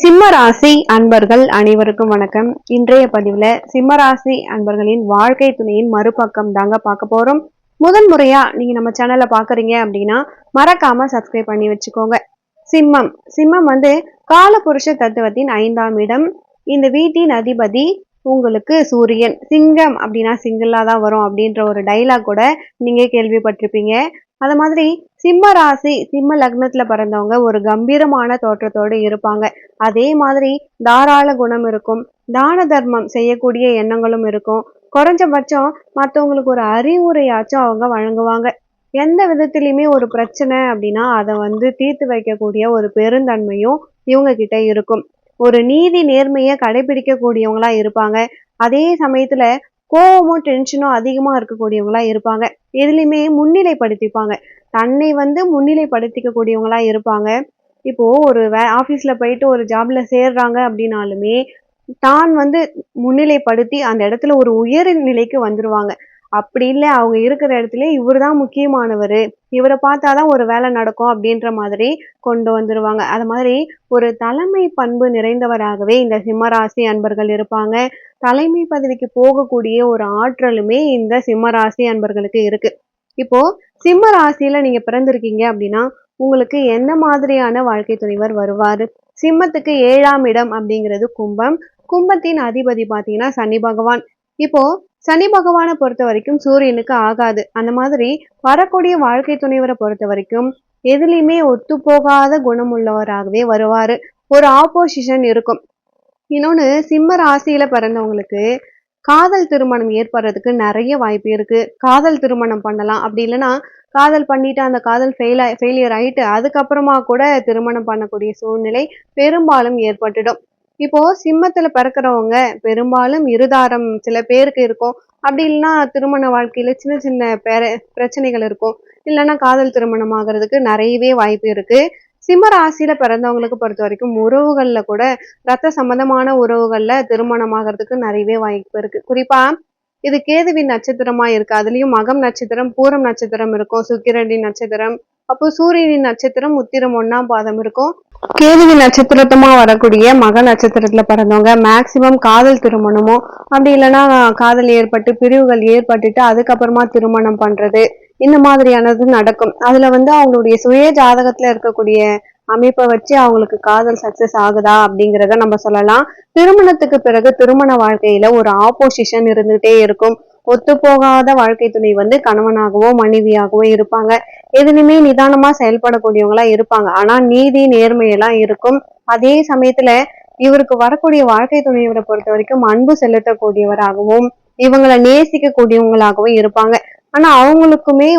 சிம்ம ராசி அன்பர்கள் அனைவருக்கும் வணக்கம். இன்றைய பதிவுல சிம்ம ராசி அன்பர்களின் வாழ்க்கை துணையின் மறுபக்கம் தாங்க பார்க்க போறோம். முதன் முறையா நீங்க நம்ம சேனலை பாக்குறீங்க அப்படின்னா மறக்காம சப்ஸ்கிரைப் பண்ணி வச்சுக்கோங்க. சிம்மம். சிம்மம் வந்து காலபுருஷ தத்துவத்தின் ஐந்தாம் இடம். இந்த வீட்டின் அதிபதி உங்களுக்கு சூரியன். சிங்கம் அப்படின்னா சிங்கிளா தான் வரும் அப்படின்ற ஒரு டைலாக் கூட நீங்க கேள்விப்பட்டிருப்பீங்க. அது மாதிரி சிம்ம ராசி சிம்ம லக்னத்துல பிறந்தவங்க ஒரு கம்பீரமான தோற்றத்தோடு இருப்பாங்க. அதே மாதிரி தாராள குணம் இருக்கும் தான தர்மம் செய்யக்கூடிய எண்ணங்களும் இருக்கும். குறைஞ்சபட்சம் மற்றவங்களுக்கு ஒரு அறிவுரையாச்சும் அவங்க வழங்குவாங்க. எந்த விதத்திலையுமே ஒரு பிரச்சனை அப்படின்னா அதை வந்து தீர்த்து வைக்கக்கூடிய ஒரு பெருந்தன்மையும் இவங்க கிட்ட இருக்கும். ஒரு நீதி நேர்மையை கடைபிடிக்கக்கூடியவங்களா இருப்பாங்க. அதே சமயத்துல கோவமும் டென்ஷனும் அதிகமாக இருக்கக்கூடியவங்களா இருப்பாங்க. எதுலேயுமே முன்னிலைப்படுத்திப்பாங்க. தன்னை வந்து முன்னிலைப்படுத்திக்கக்கூடியவங்களா இருப்பாங்க. இப்போது ஒரு வே ஆஃபீஸில் போயிட்டு ஒரு ஜாபில் சேர்றாங்க அப்படின்னாலுமே தான் வந்து முன்னிலைப்படுத்தி அந்த இடத்துல ஒரு உயர் நிலைக்கு வந்துடுவாங்க அப்படி இல்லை அவங்க இருக்கிற இடத்துல இவர் தான் முக்கியமானவர். இவரை பார்த்தாதான் ஒரு வேலை நடக்கும் அப்படின்ற மாதிரி கொண்டு வந்துருவாங்க. அது மாதிரி ஒரு தலைமை பண்பு நிறைந்தவராகவே இந்த சிம்மராசி அன்பர்கள் இருப்பாங்க. தலைமை பதவிக்கு போகக்கூடிய ஒரு ஆற்றலுமே இந்த சிம்மராசி அன்பர்களுக்கு இருக்கு. இப்போ சிம்ம ராசியில நீங்க பிறந்திருக்கீங்க அப்படின்னா உங்களுக்கு என்ன மாதிரியான வாழ்க்கை துணைவர் வருவாரு? சிம்மத்துக்கு ஏழாம் இடம் அப்படிங்கிறது கும்பம். கும்பத்தின் அதிபதி பாத்தீங்கன்னா சனி பகவான். இப்போ சனி பகவானை பொறுத்த வரைக்கும் சூரியனுக்கு ஆகாது. அந்த மாதிரி வரக்கூடிய வாழ்க்கை துணைவரை பொறுத்த வரைக்கும் எதுலையுமே ஒத்து போகாத குணம் உள்ளவராகவே வருவார். ஒரு ஆப்போசிஷன் இருக்கும். இன்னொன்று சிம்ம ராசியில பிறந்தவங்களுக்கு காதல் திருமணம் ஏற்படுறதுக்கு நிறைய வாய்ப்பு இருக்கு. காதல் திருமணம் பண்ணலாம். அப்படி இல்லைன்னா காதல் பண்ணிட்டு அந்த காதல் ஃபெயில் ஃபெயிலியர் ஆயிட்டு அதுக்கப்புறமா கூட திருமணம் பண்ணக்கூடிய சூழ்நிலை பெரும்பாலும் ஏற்பட்டுடும். இப்போ சிம்மத்துல பிறக்கிறவங்க பெரும்பாலும் இருதாரம் சில பேருக்கு இருக்கும். அப்படி இல்லைன்னா திருமண வாழ்க்கையில சின்ன சின்ன பேர பிரச்சனைகள் இருக்கும். இல்லைன்னா காதல் திருமணம் ஆகிறதுக்கு நிறையவே வாய்ப்பு இருக்கு. சிம்ம ராசியில பிறந்தவங்களுக்கு பொறுத்த வரைக்கும் உறவுகள்ல கூட ரத்த சம்பந்தமான உறவுகள்ல திருமணம் ஆகிறதுக்கு நிறையவே வாய்ப்பு இருக்கு. குறிப்பா இது கேதுவின் நட்சத்திரமா இருக்கு. அதுலயும் மகம் நட்சத்திரம் பூரம் நட்சத்திரம் இருக்கும். சுக்கிரண்டி நட்சத்திரம் அப்போ சூரியனின் நட்சத்திரம் உத்திரம் ஒன்னாம் பாதம் இருக்கும். கேதுவி நட்சத்திரத்தமா வரக்கூடிய மக நட்சத்திரத்துல பிறந்தவங்க மேக்சிமம் காதல் திருமணமோ அப்படி இல்லைன்னா காதல் ஏற்பட்டு பிரிவுகள் ஏற்பட்டுட்டு அதுக்கப்புறமா திருமணம் பண்றது இந்த மாதிரியானது நடக்கும். அதுல வந்து அவங்களுடைய சுய ஜாதகத்துல இருக்கக்கூடிய அமைப்பை வச்சு அவங்களுக்கு காதல் சக்சஸ் ஆகுதா அப்படிங்கிறத நம்ம சொல்லலாம். திருமணத்துக்கு பிறகு திருமண வாழ்க்கையில ஒரு ஆப்போசிஷன் இருந்துகிட்டே இருக்கும். ஒத்துப்போகாத வாழ்க்கை துணை வந்து கணவனாகவோ மனைவியாகவோ இருப்பாங்க. எதுலையுமே நிதானமா செயல்படக்கூடியவங்களா இருப்பாங்க. ஆனா நீதி நேர்மையெல்லாம் இருக்கும். அதே சமயத்துல இவருக்கு வரக்கூடிய வாழ்க்கை துணையவரை பொறுத்த வரைக்கும் அன்பு செலுத்தக்கூடியவராகவும் இவங்களை நேசிக்க கூடியவங்களாகவும் இருப்பாங்க. ஆனா அவங்களுக்குமே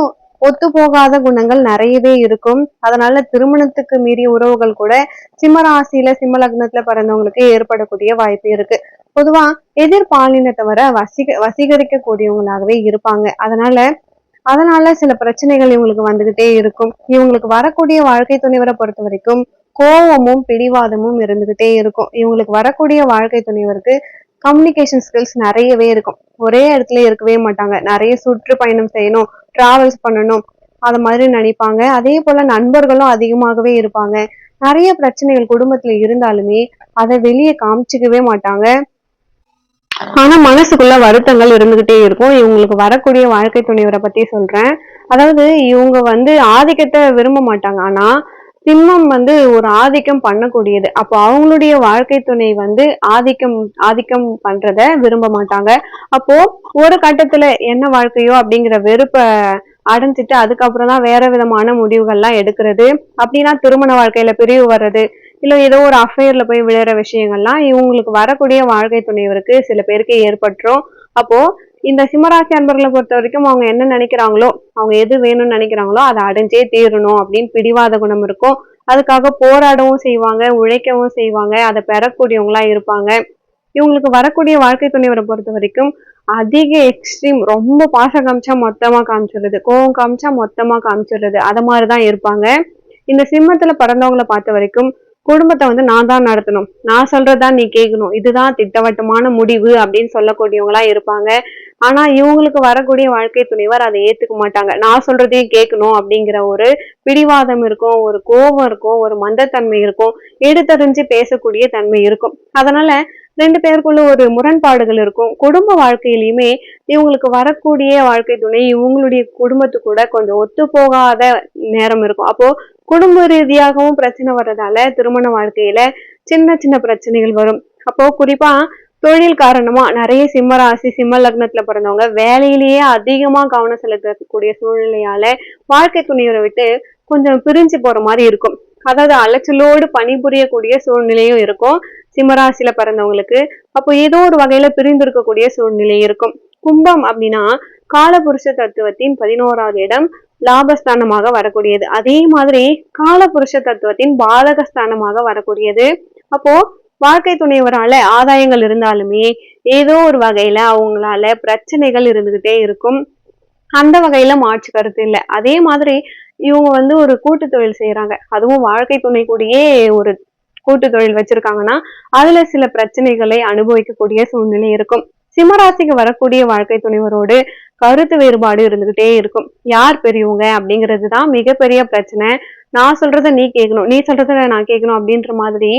ஒத்து போகாத குணங்கள் நிறையவே இருக்கும். அதனால திருமணத்துக்கு மீறிய உறவுகள் கூட சிம்மராசியில சிம்ம லக்னத்துல பிறந்தவங்களுக்கு ஏற்படக்கூடிய வாய்ப்பு இருக்கு. பொதுவா எதிர்பாலினத்தவரை வசிக வசீகரிக்கக்கூடியவங்களாகவே இருப்பாங்க. அதனால அதனால சில பிரச்சனைகள் இவங்களுக்கு வந்துகிட்டே இருக்கும். இவங்களுக்கு வரக்கூடிய வாழ்க்கை துணைவரை பொறுத்த வரைக்கும் கோவமும் பிடிவாதமும் இருந்துகிட்டே இருக்கும். இவங்களுக்கு வரக்கூடிய வாழ்க்கை துணைவருக்கு கம்யூனிகேஷன் ஸ்கில்ஸ் நிறையவே இருக்கும். ஒரே இடத்துல இருக்கவே மாட்டாங்க. நிறைய சுற்றுப்பயணம் செய்யணும் டிராவல்ஸ் பண்ணணும் அது மாதிரி நினைப்பாங்க. அதே போல நண்பர்களும் அதிகமாகவே இருப்பாங்க. நிறைய பிரச்சனைகள் குடும்பத்துல இருந்தாலுமே அதை வெளியே காமிச்சிக்கவே மாட்டாங்க. ஆனா மனசுக்குள்ள வருத்தங்கள் இருந்துகிட்டே இருக்கும். இவங்களுக்கு வரக்கூடிய வாழ்க்கை துணைவரை பத்தி சொல்றேன். அதாவது இவங்க வந்து ஆதிக்கத்தை விரும்ப மாட்டாங்க. ஆனா சிம்மம் வந்து ஒரு ஆதிக்கம் பண்ணக்கூடியது. அப்போ அவங்களுடைய வாழ்க்கை துணை வந்து ஆதிக்கம் ஆதிக்கம் பண்றத விரும்ப மாட்டாங்க. அப்போ ஒரு கட்டத்துல என்ன வாழ்க்கையோ அப்படிங்கிற வெறுப்ப அடைஞ்சிட்டு அதுக்கப்புறம் தான் வேற விதமான முடிவுகள்லாம் எடுக்கிறது. அப்படின்னா திருமண வாழ்க்கையில பிரிவு வர்றது. இல்லை ஏதோ ஒரு அஃபேரில் போய் விழுற விஷயங்கள்லாம் இவங்களுக்கு வரக்கூடிய வாழ்க்கை துணைவருக்கு சில பேருக்கு ஏற்பட்டுரும். அப்போது இந்த சிம்மராசி அன்பர்களை பொறுத்த வரைக்கும் அவங்க என்ன நினைக்கிறாங்களோ அவங்க எது வேணும்னு நினைக்கிறாங்களோ அதை அடைஞ்சே தீரணும் அப்படின்னு பிடிவாத குணம் இருக்கும். அதுக்காக போராடவும் செய்வாங்க உழைக்கவும் செய்வாங்க அதை பெறக்கூடியவங்களா இருப்பாங்க. இவங்களுக்கு வரக்கூடிய வாழ்க்கை துணைவரை பொறுத்த வரைக்கும் அதிக எக்ஸ்ட்ரீம் ரொம்ப பாசம் காமிச்சா மொத்தமா காமிச்சிடுறது கோவம் காமிச்சா மொத்தமா காமிச்சிடுறது அது மாதிரிதான் இருப்பாங்க. இந்த சிம்மத்துல பிறந்தவங்களை பார்த்த வரைக்கும் குடும்பத்தை வந்து நான் தான் நடத்தணும். நான் சொல்றதா நீ கேட்கணும். இதுதான் திட்டவட்டமான முடிவு அப்படின்னு சொல்லக்கூடியவங்களா இருப்பாங்க. ஆனா இவங்களுக்கு வரக்கூடிய வாழ்க்கை துணைவர் அதை ஏத்துக்க மாட்டாங்க. நான் சொல்றதையும் கேட்கணும் அப்படிங்கிற ஒரு பிடிவாதம் இருக்கும் ஒரு கோபம் இருக்கும் ஒரு மந்தத்தன்மை இருக்கும். எடுத்தறிஞ்சு பேசக்கூடிய தன்மை இருக்கும். அதனால ரெண்டு பேருக்குள்ள ஒரு முரண்பாடுகள் இருக்கும். குடும்ப வாழ்க்கையிலையுமே இவங்களுக்கு வரக்கூடிய வாழ்க்கை துணை இவங்களுடைய குடும்பத்து கூட கொஞ்சம் ஒத்து போகாத நேரம் இருக்கும். அப்போ குடும்ப ரீதியாகவும் பிரச்சனை வர்றதால திருமண வாழ்க்கையில சின்ன சின்ன பிரச்சனைகள் வரும். அப்போ குறிப்பா தொழில் காரணமா நிறைய சிம்ம ராசி சிம்ம லக்னத்துல பிறந்தவங்க வேலையிலேயே அதிகமா கவனம் செலுத்தக்கூடிய சூழ்நிலையால வாழ்க்கை துணையரை விட்டு கொஞ்சம் பிரிஞ்சு போற மாதிரி இருக்கும். அதாவது அலைச்சலோடு பணிபுரியக்கூடிய சூழ்நிலையும் இருக்கும். சிம்மராசியில பிறந்தவங்களுக்கு அப்போ ஏதோ ஒரு வகையில பிரிந்திருக்கக்கூடிய சூழ்நிலை இருக்கும். கும்பம் அப்படின்னா காலபுருஷ தத்துவத்தின் பதினோராவது இடம் லாபஸ்தானமாக வரக்கூடியது. அதே மாதிரி காலபுருஷ தத்துவத்தின் பாதகஸ்தானமாக வரக்கூடியது. அப்போ வாழ்க்கை துணைவரால ஆதாயங்கள் இருந்தாலுமே ஏதோ ஒரு வகையில அவங்களால பிரச்சனைகள் இருந்துகிட்டே இருக்கும். அந்த வகையில மாற்று கருத்து இல்லை. அதே மாதிரி இவங்க வந்து ஒரு கூட்டு தொழில் செய்யறாங்க அதுவும் வாழ்க்கை துணை கூடயே ஒரு கூட்டு தொழில் வச்சிருக்காங்கன்னா அதுல சில பிரச்சனைகளை அனுபவிக்கக்கூடிய சூழ்நிலை இருக்கும். சிம்மராசிக்கு வரக்கூடிய வாழ்க்கை துணைவரோடு கருத்து வேறுபாடு இருந்துகிட்டே இருக்கும். யார் பெரியவங்க அப்படிங்கிறது தான் மிகப்பெரிய பிரச்சனை. நான் சொல்றத நீ கேட்கணும் நீ சொல்றத நான் கேட்கணும் அப்படின்ற மாதிரி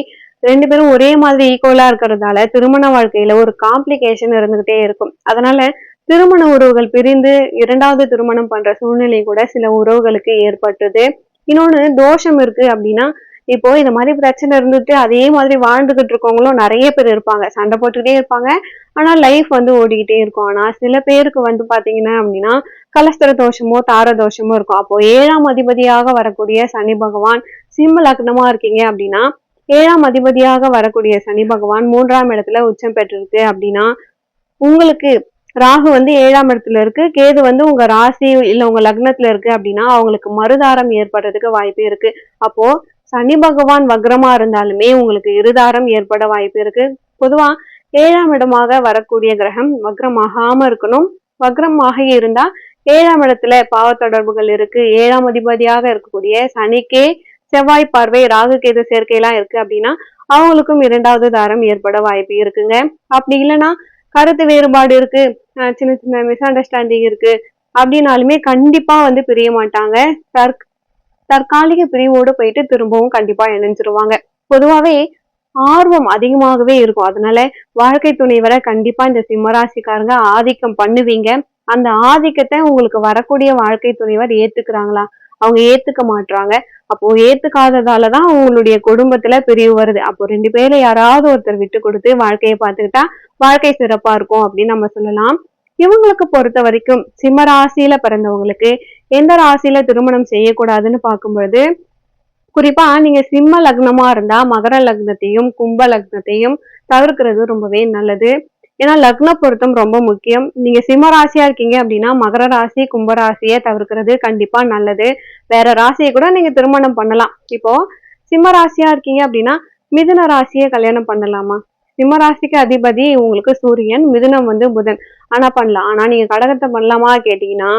ரெண்டு பேரும் ஒரே மாதிரி ஈக்குவலா இருக்கிறதால திருமண வாழ்க்கையில ஒரு காம்ப்ளிகேஷன் இருந்துகிட்டே இருக்கும். அதனால திருமண உறவுகள் பிரிந்து இரண்டாவது திருமணம் பண்ற சூழ்நிலை கூட சில உறவுகளுக்கு ஏற்பட்டது. இன்னொன்னு தோஷம் இருக்கு அப்படின்னா இப்போ இந்த மாதிரி பிரச்சனை இருந்துட்டு அதே மாதிரி வாழ்ந்துகிட்டு இருக்கவங்களும் நிறைய பேர் இருப்பாங்க. சண்டை போட்டுக்கிட்டே இருப்பாங்க. ஆனா லைஃப் வந்து ஓடிக்கிட்டே இருக்கும். ஆனா சில பேருக்கு வந்து பாத்தீங்கன்னா அப்படின்னா கலஸ்தர தோஷமோ தார தோஷமோ இருக்கும். அப்போ ஏழாம் அதிபதியாக வரக்கூடிய சனி பகவான் சிம்ம லக்னமா இருக்கீங்க அப்படின்னா ஏழாம் அதிபதியாக வரக்கூடிய சனி பகவான் மூன்றாம் இடத்துல உச்சம் பெற்றிருக்கு அப்படின்னா உங்களுக்கு ராகு வந்து ஏழாம் இடத்துல இருக்கு. கேது வந்து உங்க ராசி இல்ல உங்க லக்னத்துல இருக்கு அப்படின்னா அவங்களுக்கு மறுதாரம் ஏற்படுறதுக்கு வாய்ப்பு இருக்கு. அப்போ சனி பகவான் வக்ரமா இருந்தாலுமே உங்களுக்கு இருதாரம் ஏற்பட வாய்ப்பு இருக்கு. பொதுவா ஏழாம் இடமாக வரக்கூடிய கிரகம் வக்ரமாகாம இருக்கணும். வக்ரமாக இருந்தா ஏழாம் இடத்துல பாவ தொடர்புகள் இருக்கு. ஏழாம் அதிபதியாக இருக்கக்கூடிய சனிக்கே செவ்வாய் பார்வை ராகு கேது சேர்க்கையெல்லாம் இருக்கு அப்படின்னா அவங்களுக்கும் இரண்டாவது தாரம் ஏற்பட வாய்ப்பு இருக்குங்க. அப்படி இல்லைன்னா கருத்து வேறுபாடு இருக்கு. சின்ன சின்ன மிஸ் அண்டர்ஸ்டாண்டிங் இருக்கு. அப்படின்னாலுமே கண்டிப்பா வந்து பிரிய மாட்டாங்க. தற் தற்காலிக பிரிவோடு போயிட்டு திரும்பவும் கண்டிப்பா இணைஞ்சிருவாங்க. பொதுவாவே ஆர்வம் அதிகமாகவே இருக்கும். அதனால வாழ்க்கை துணைவரை கண்டிப்பா இந்த சிம்மராசிக்காரங்க ஆதிக்கம் பண்ணுவீங்க. அந்த ஆதிக்கத்தை உங்களுக்கு வரக்கூடிய வாழ்க்கை துணைவர் ஏத்துக்கிறாங்களா? அவங்க ஏத்துக்க மாட்டாங்க அப்போ ஏத்துக்காததாலதான் அவங்களுடைய குடும்பத்துல பிரிவு வருது. அப்போ ரெண்டு பேர்ல யாராவது ஒருத்தர் விட்டு கொடுத்து வாழ்க்கையை பார்த்துக்கிட்டா வாழ்க்கை சிறப்பா இருக்கும் அப்படின்னு நம்ம சொல்லலாம். இவங்களுக்கு பொறுத்த வரைக்கும் சிம்ம ராசியில பிறந்தவங்களுக்கு எந்த ராசியில திருமணம் செய்யக்கூடாதுன்னு பார்க்கும்பொழுது குறிப்பா நீங்க சிம்ம லக்னமா இருந்தா மகர லக்னத்தையும் கும்ப லக்னத்தையும் தவிர்க்கிறது ரொம்பவே நல்லது. ஏன்னா லக்ன பொருத்தம் ரொம்ப முக்கியம். நீங்க சிம்ம ராசியா இருக்கீங்க அப்படின்னா மகர ராசி கும்ப ராசியை தவிர்க்கிறது கண்டிப்பா நல்லது. வேற ராசியை கூட நீங்க திருமணம் பண்ணலாம். இப்போ சிம்ம ராசியா இருக்கீங்க அப்படின்னா மிதுன ராசியை கல்யாணம் பண்ணலாமா? சிம்மராசிக்கு அதிபதி உங்களுக்கு சூரியன் மிதுனம் வந்து புதன். ஆனா பண்ணலாம். ஆனா நீங்க கடகத்தை பண்ணலாமா கேட்டீங்கன்னா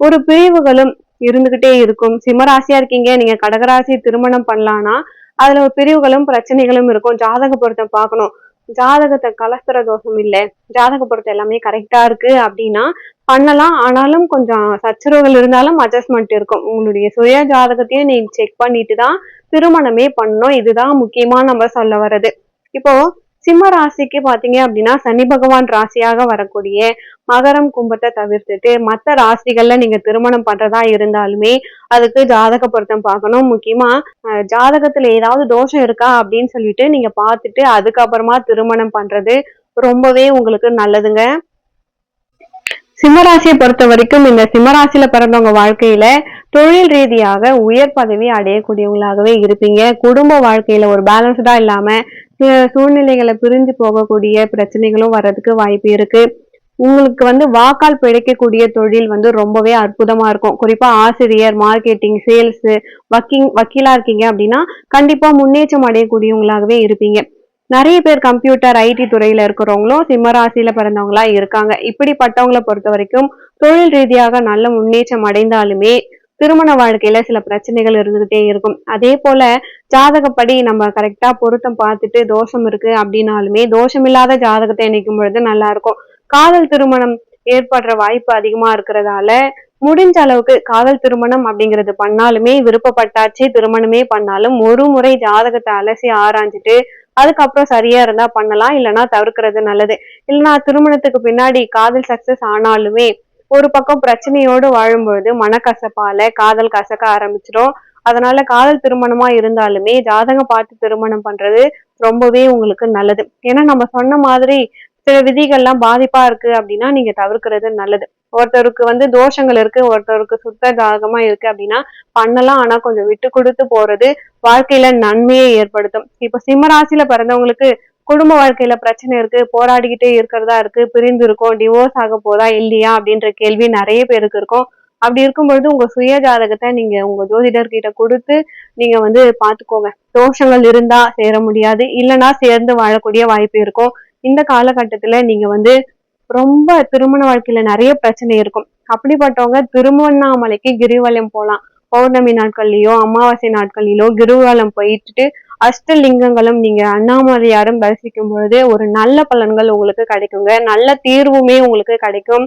ஒரு பிரிவுகளும் இருந்துகிட்டே இருக்கும். சிம்மராசியா இருக்கீங்க நீங்க கடகராசி திருமணம் பண்ணலாம்னா அதுல ஒரு பிரிவுகளும் பிரச்சனைகளும் இருக்கும். ஜாதக பொருத்தம் பார்க்கணும். ஜாதகத்தை கலஸ்தர தோஷம் இல்லை. ஜாதக பொருத்தம் எல்லாமே கரெக்டா இருக்கு அப்படின்னா பண்ணலாம். ஆனாலும் கொஞ்சம் சச்சரவுகள் இருந்தாலும் அட்ஜஸ்ட்மெண்ட் இருக்கும். உங்களுடைய சுய ஜாதகத்தையும் நீ செக் பண்ணிட்டு தான் திருமணமே பண்ணணும். இதுதான் முக்கியமா நம்ம சொல்ல வர்றது. இப்போ சிம்ம ராசிக்கு பாத்தீங்க அப்படின்னா சனி பகவான் ராசியாக வரக்கூடிய மகரம் கும்பத்தை தவிர்த்துட்டு மற்ற ராசிகள்ல நீங்க திருமணம் பண்றதா இருந்தாலுமே அதுக்கு ஜாதக பொருத்தம் பார்க்கணும். முக்கியமா ஜாதகத்துல ஏதாவது தோஷம் இருக்கா அப்படின்னு சொல்லிட்டு நீங்க பார்த்துட்டு அதுக்கப்புறமா திருமணம் பண்றது ரொம்பவே உங்களுக்கு நல்லதுங்க. சிம்மராசியை பொறுத்த வரைக்கும் இந்த சிம்மராசியில பிறந்தவங்க வாழ்க்கையில தொழில் ரீதியாக உயர் பதவி அடையக்கூடியவங்களாகவே இருப்பீங்க. குடும்ப வாழ்க்கையில ஒரு பேலன்ஸ்டா இல்லாம சூழ்நிலைகளை பிரிஞ்சு போகக்கூடிய பிரச்சனைகளும் வர்றதுக்கு வாய்ப்பு இருக்கு. உங்களுக்கு வந்து வாக்கால் பிழைக்கக்கூடிய தொழில் வந்து ரொம்பவே அற்புதமா இருக்கும். குறிப்பா ஆசிரியர் மார்க்கெட்டிங் சேல்ஸ் வக்கீங் வக்கீலா இருக்கீங்க அப்படின்னா கண்டிப்பா முன்னேற்றம் அடையக்கூடியவங்களாகவே இருப்பீங்க. நிறைய பேர் கம்ப்யூட்டர் ஐடி துறையில இருக்கிறவங்களும் சிம்மராசியில பிறந்தவங்களா இருக்காங்க. இப்படிப்பட்டவங்களை பொறுத்த வரைக்கும் தொழில் ரீதியாக நல்ல முன்னேற்றம் அடைந்தாலுமே திருமண வாழ்க்கையில சில பிரச்சனைகள் இருந்துகிட்டே இருக்கும். அதே போல ஜாதகப்படி நம்ம கரெக்டா பொருத்தம் பார்த்துட்டு தோஷம் இருக்கு அப்படின்னாலுமே தோஷம் இல்லாத ஜாதகத்தை இணைக்கும் பொழுது நல்லா இருக்கும். காதல் திருமணம் ஏற்படுற வாய்ப்பு அதிகமா இருக்கிறதால முடிஞ்ச அளவுக்கு காதல் திருமணம் அப்படிங்கிறது பண்ணாலுமே விருப்பப்பட்டாச்சு திருமணமே பண்ணாலும் ஒரு முறை ஜாதகத்தை அலசி ஆராய்ஞ்சிட்டு அதுக்கப்புறம் சரியா இருந்தா பண்ணலாம் இல்லைன்னா தவிர்க்கிறது நல்லது. இல்லைன்னா திருமணத்துக்கு பின்னாடி காதல் சக்சஸ் ஆனாலுமே ஒரு பக்கம் பிரச்சனையோடு வாழும்பொழுது மனக்கசப்பால காதல் கசக்க ஆரம்பிச்சிடும் அதனால காதல் திருமணமா இருந்தாலுமே ஜாதகம் பார்த்து திருமணம் பண்றது ரொம்பவே உங்களுக்கு நல்லது. ஏன்னா நம்ம சொன்ன மாதிரி சில விதிகள்லாம் பாதிப்பா இருக்கு அப்படின்னா நீங்க தவிர்க்கிறது நல்லது. ஒருத்தருக்கு வந்து தோஷங்கள் இருக்கு ஒருத்தருக்கு சுத்த ஜாதகமா இருக்கு அப்படின்னா பண்ணலாம். ஆனா கொஞ்சம் விட்டு கொடுத்து போறது வாழ்க்கையில நன்மையை ஏற்படுத்தும். இப்ப சிம்மராசியில பிறந்தவங்களுக்கு குடும்ப வாழ்க்கையில பிரச்சனை இருக்கு போராடிக்கிட்டே இருக்கிறதா இருக்கு பிரிந்து இருக்கோம் டிவோர்ஸ் ஆக போதா இல்லையா அப்படின்ற கேள்வி நிறைய பேருக்கு இருக்கும். அப்படி இருக்கும்பொழுது உங்க சுய ஜாதகத்தை நீங்க உங்க ஜோதிடர்கிட்ட கொடுத்து நீங்க வந்து பாத்துக்கோங்க தோஷங்கள் இருந்தா சேர முடியாது இல்லைன்னா சேர்ந்து வாழக்கூடிய வாய்ப்பு இருக்கும். இந்த காலகட்டத்துல நீங்க வந்து ரொம்ப திருமண வாழ்க்கையில நிறைய பிரச்சனை இருக்கும். அப்படிப்பட்டவங்க திருவண்ணாமலைக்கு கிரிவலம் போலாம். பௌர்ணமி நாட்கள்லயோ அமாவாசை நாட்களிலோ கிரிவலம் போயிட்டு அஷ்டலிங்கங்களும் நீங்க அண்ணாமலையாரும் தரிசிக்கும் பொழுது ஒரு நல்ல பலன்கள் உங்களுக்கு கிடைக்குங்க. நல்ல தீர்வுமே உங்களுக்கு கிடைக்கும்.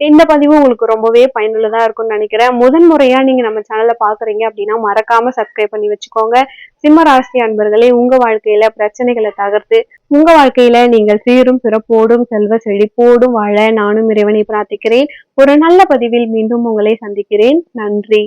இந்த பதிவு உங்களுக்கு ரொம்பவே பயனுள்ளதா இருக்கும்னு நினைக்கிறேன். முதன் முறையா நீங்க நம்ம சேனலை பாக்குறீங்க அப்படின்னா மறக்காம சப்ஸ்கிரைப் பண்ணி வச்சுக்கோங்க. சிம்ம ராசி அன்பர்களே உங்க வாழ்க்கையில பிரச்சனைகளை தகர்த்து உங்க வாழ்க்கையில நீங்கள் சீரும் சிறப்போடும் செல்வ செழிப்போடும் வாழ நானும் இறைவனை பிரார்த்திக்கிறேன். ஒரு நல்ல பதிவில் மீண்டும் உங்களை சந்திக்கிறேன். நன்றி.